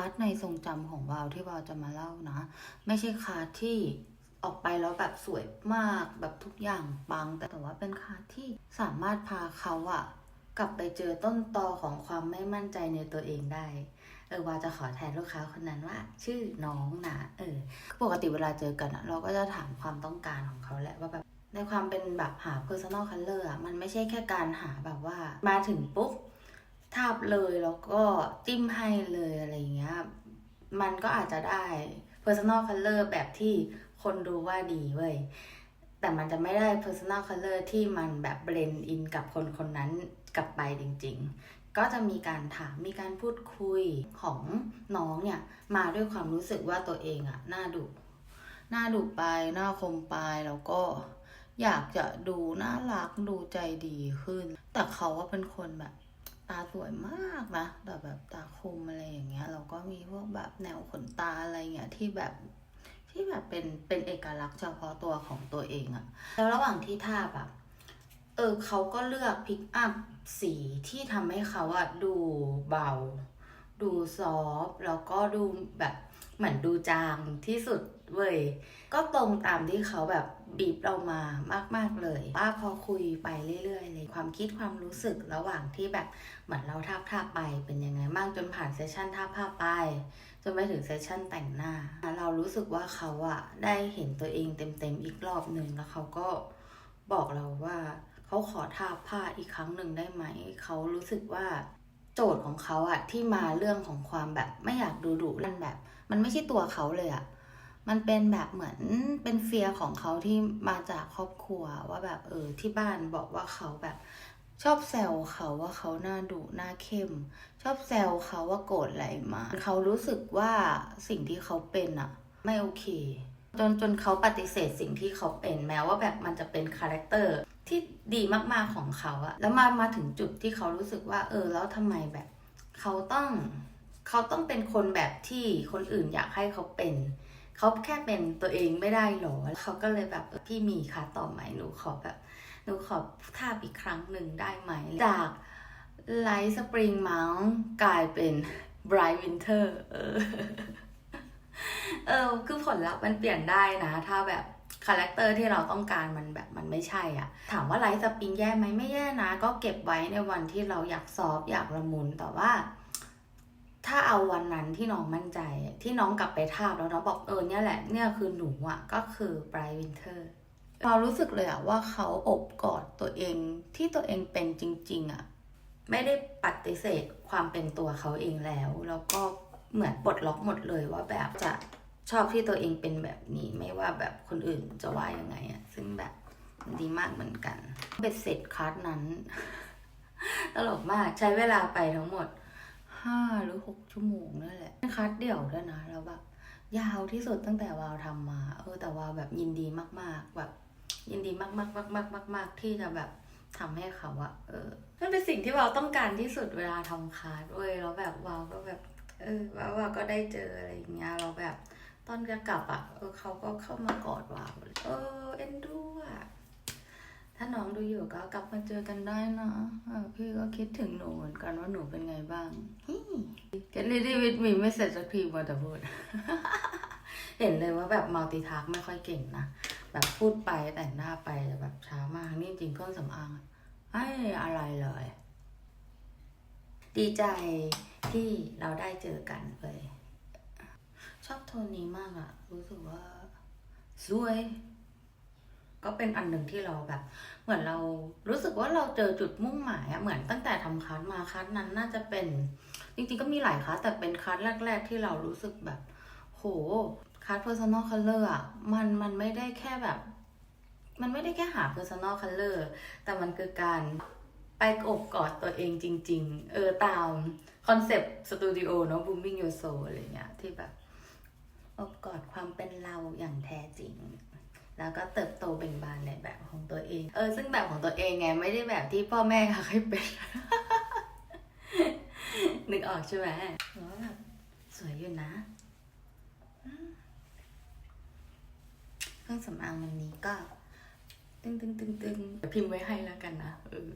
าร์ดในทรงจำของวาวที่วาวจะมาเล่านะ ไม่ใช่คาร์ดที่ออกไปแล้วแบบสวยมากแบบทุกอย่างปัง แต่แต่ว่าเป็นคาร์ดที่สามารถพาเขาอะกลับไปเจอต้นตอของความไม่มั่นใจในตัวเองได้เออวาจะขอแทนลูกค้าคนนั้นว่า ชื่อน้องนะเออปกติเวลาเจอกันอะเราก็จะถามความต้องการของเขาแหละว่าแบบในความเป็นแบบหา personal color อะมันไม่ใช่แค่การหาแบบว่ามาถึงปุ๊บ ทาบเลยแล้วก็จิ้มให้เลยอะไรเงี้ย มันก็อาจจะได้ personal color แบบที่คนรู้ว่าดีเว้ย แต่มันจะไม่ได้ personal color ที่มันแบบ blend in กับคนคนนั้นกลับไปจริง ๆ ก็จะมีการถาม มีการพูดคุยของน้องเนี่ย มาด้วยความรู้สึกว่าตัวเองอะน่าดุน่าดุไปน่าคมไปแล้วก็อยากจะดูน่ารักดูใจดีขึ้น แต่เขาว่าเป็นคนแบบ ตาสวยมากนะแต่แบบตาคมอะไรอย่างเงี้ย เราก็มีพวกแบบแนวขนตาอะไรเงี้ยที่แบบที่แบบเป็นเป็นเอกลักษณ์เฉพาะตัวของตัวเองอะแล้วระหว่างที่ทาบอะเออเขาก็เลือกพิกอัพสีที่ทำให้เขาอะดูเบา ดูซอฟแล้วก็ดูแบบเหมือนดูจางที่สุดเว้ยก็ตรงตามที่เขาแบบบีบเรามามาก ๆเลยว่าพอคุยไปเรื่อยๆเลยความคิดความรู้สึกระหว่างที่แบบเหมือนเราทาบทาบไปเป็นยังไงบ้างจนผ่านเซสชันทาบภาไปจนไปถึงเซสชันแต่งหน้า เรารู้สึกว่าเขาอะได้เห็นตัวเองเต็มๆอีกรอบหนึ่งแล้วเขาก็บอกเราว่าเขาขอทาบผ้าอีกครั้งหนึ่งได้ไหม เขารู้สึกว่า โจทย์ของเขาอะที่มาเรื่องของความแบบไม่อยากดูดุนั่นแบบ มันไม่ใช่ตัวเขาเลยอะมันเป็นแบบเหมือนเป็นเฟียร์ของเขาที่มาจากครอบครัวว่าแบบเออที่บ้านบอกว่าเขาแบบชอบแซวเขาว่าเขาหน้าดุหน้าเข้ม ชอบแซวเขาว่าโกรธอะไรมาเขารู้สึกว่าสิ่งที่เขาเป็นอะไม่โอเค จนจนเขาปฏิเสธสิ่งที่เขาเป็นแม้ว่าแบบมันจะเป็นคาแรคเตอร์ ที่ดีมากๆของเขาอะแล้วมามาถึงจุดที่เขารู้สึกว่า เออ แล้วทำไมแบบ เขาต้องเขาต้องเป็นคนแบบที่คนอื่นอยากให้เขาเป็น เขาแค่เป็นตัวเองไม่ได้หรอเขาก็เลยแบบพี่มีค่ะต่อไหมหนูขอแบบหนูขอทาอีกครั้งหนึ่งได้ไหม จากไลท์สปริงมังกลายเป็นไบรท์วินเทอร์เออ คือผลลัพธ์มันเปลี่ยนได้นะ ถ้าแบบ คาแรคเตอร์ที่เราต้องการมันแบบมันไม่ใช่อะถามว่าไลท์สปริงแย่ไหมไม่แย่นะ ก็เก็บไว้ในวันที่เราอยากซอฟอยากละมุนแต่ว่า ถ้าเอาวันนั้นที่น้องมั่นใจ ที่น้องกลับไปทาบแล้วน้องบอกเออเนี่ยแหละเนี่ยคือหนูอะก็คือไบรท์วินเทอร์เรารู้สึกเลยอะว่าเขาอบกอดตัวเองที่ตัวเองเป็นจริง ๆอะไม่ได้ปฏิเสธความเป็นตัวเขาเองแล้ว แล้วก็เหมือนปลดล็อกหมดเลยว่าแบบจะ ชอบที่ตัวเองเป็นแบบนี้ไม่ว่าแบบคนอื่นจะว่ายังไงอะซึ่งแบบดีมากเหมือนกันเบ็ดเสร็จคลาสนั้น ตลกมากใช้เวลาไปทั้งหมดห้าหรือหกชั่วโมงนั่นแหละคลาสเดี่ยวด้วยนะแล้วแบบยาวที่สุดตั้งแต่วาวทำมา เออแต่วาวแบบยินดีมาก ๆ แบบ ยินดีมากๆมากๆมากๆที่จะแบบทำให้เขาอะเออมันเป็นสิ่งที่วาวต้องการที่สุดเวลาทำคลาสเว้ยแล้วแบบวาวก็แบบ เออวาวาวก็ได้เจออะไรอย่างเงี้ยเราแบบ ตอนจะกลับอะเออเขาก็เข้ามากอดวาวเลยเออเอ็นดูอะถ้าน้องดูอยู่ก็กลับมาเจอกันได้นะเออพี่ก็คิดถึงหนูเหมือนกันว่าหนูเป็นไงบ้างฮิเกลลี่ดีวิดมีไม่เสร็จสักทีมาแต่พูด เห็นเลยว่าแบบมัลติทักไม่ค่อยเก่งนะ แบบพูดไปแต่งหน้าไปแต่แบบช้ามาก นี่จริงเครื่องสำอางไม่อะไรเลย ดีใจที่เราได้เจอกันเลย ชอบโทนนี้มากอะรู้สึกว่าสวย ก็เป็นอันหนึ่งที่เราแบบ เหมือนเรารู้สึกว่าเราเจอจุดมุ่งหมายอะเหมือนตั้งแต่ทำคัสมาคัสนั้นน่าจะเป็น จริงๆก็มีหลายคัสแต่เป็นคัสแรก ๆ ที่เรารู้สึกแบบ โหคัส personal color อะมันมันไม่ได้แค่แบบ มันไม่ได้แค่หา personal color แต่มันคือการไปอบกอดตัวเองจริง ๆ เออตามคอนเซปต์สตูดิโอเนาะ booming your soul อะไรเงี้ยที่แบบ อบกอดความเป็นเราอย่างแท้จริง แล้วก็เติบโตเป็นบานในแบบของตัวเอง เออ ซึ่งแบบของตัวเองไงไม่ได้แบบที่พ่อแม่เขาให้เป็น นึกออกใช่ไหมว่าแบบสวยอยู่นะเครื่องสำอางวันนี้ก็ ตึงตึงตึงตึงพิมพ์ไว้ให้แล้วกันนะเออ